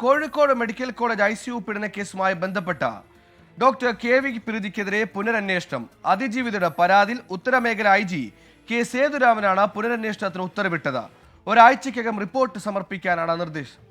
Kozhikode medical college I C U പീഡന കേസുമായി ബന്ധപ്പെട്ട ഡോക്ടർ കെ വി പ്രീതിക്കെതിരെ പുനരന്വേഷണം. അതിജീവിതയുടെ പരാതിയിൽ ഉത്തരമേഖല ഐ ജി കെ സേതുരാമനാണ് പുനരന്വേഷണത്തിന് ഉത്തരവിട്ടത്. ഒരാഴ്ചയ്ക്കകം റിപ്പോർട്ട് സമർപ്പിക്കാനാണ് നിർദ്ദേശം.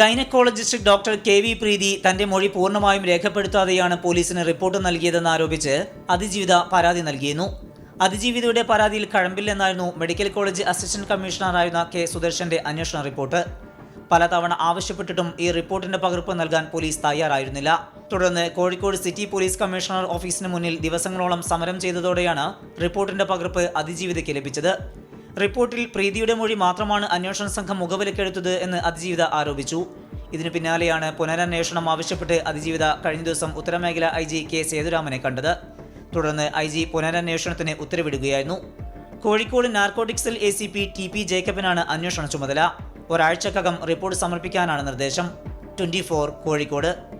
Gynaecologist doctor K V Preethi തന്റെ മൊഴി പൂർണമായും രേഖപ്പെടുത്താതെയാണ് പോലീസിന് റിപ്പോർട്ട് നൽകിയതെന്ന് ആരോപിച്ച് അതിജീവിത പരാതി നൽകിയിരുന്നു. അതിജീവിതയുടെ പരാതിയിൽ കഴമ്പില്ലെന്നായിരുന്നു മെഡിക്കൽ കോളേജ് അസിസ്റ്റന്റ് കമ്മീഷണറായിരുന്ന കെ സുദർശന്റെ അന്വേഷണ റിപ്പോർട്ട്. പലതവണ ആവശ്യപ്പെട്ടിട്ടും ഈ റിപ്പോർട്ടിന്റെ പകർപ്പ് നൽകാൻ പോലീസ് തയ്യാറായിരുന്നില്ല. തുടർന്ന് കോഴിക്കോട് സിറ്റി പോലീസ് കമ്മീഷണർ ഓഫീസിന് മുന്നിൽ ദിവസങ്ങളോളം സമരം ചെയ്തതോടെയാണ് റിപ്പോർട്ടിന്റെ പകർപ്പ് അതിജീവിതയ്ക്ക് ലഭിച്ചത്. റിപ്പോർട്ടിൽ പ്രീതിയുടെ മൊഴി മാത്രമാണ് അന്വേഷണ സംഘം മുഖവിലക്കെടുത്തത് എന്ന് അതിജീവിത ആരോപിച്ചു. ഇതിനു പിന്നാലെയാണ് പുനരന്വേഷണം ആവശ്യപ്പെട്ട് അതിജീവിത കഴിഞ്ഞ ദിവസം ഉത്തരമേഖല ഐ ജി കെ സേതുരാമനെ കണ്ടത്. തുടർന്ന് ഐ ജി പുനരന്വേഷണത്തിന് ഉത്തരവിടുകയായിരുന്നു. Kozhikode നാർക്കോട്ടിക്സിൽ A C P T P ജേക്കബിനാണ് അന്വേഷണ ചുമതല. ഒരാഴ്ചക്കകം റിപ്പോർട്ട് സമർപ്പിക്കാനാണ് നിർദ്ദേശം. ട്വന്റി കോഴിക്കോട്.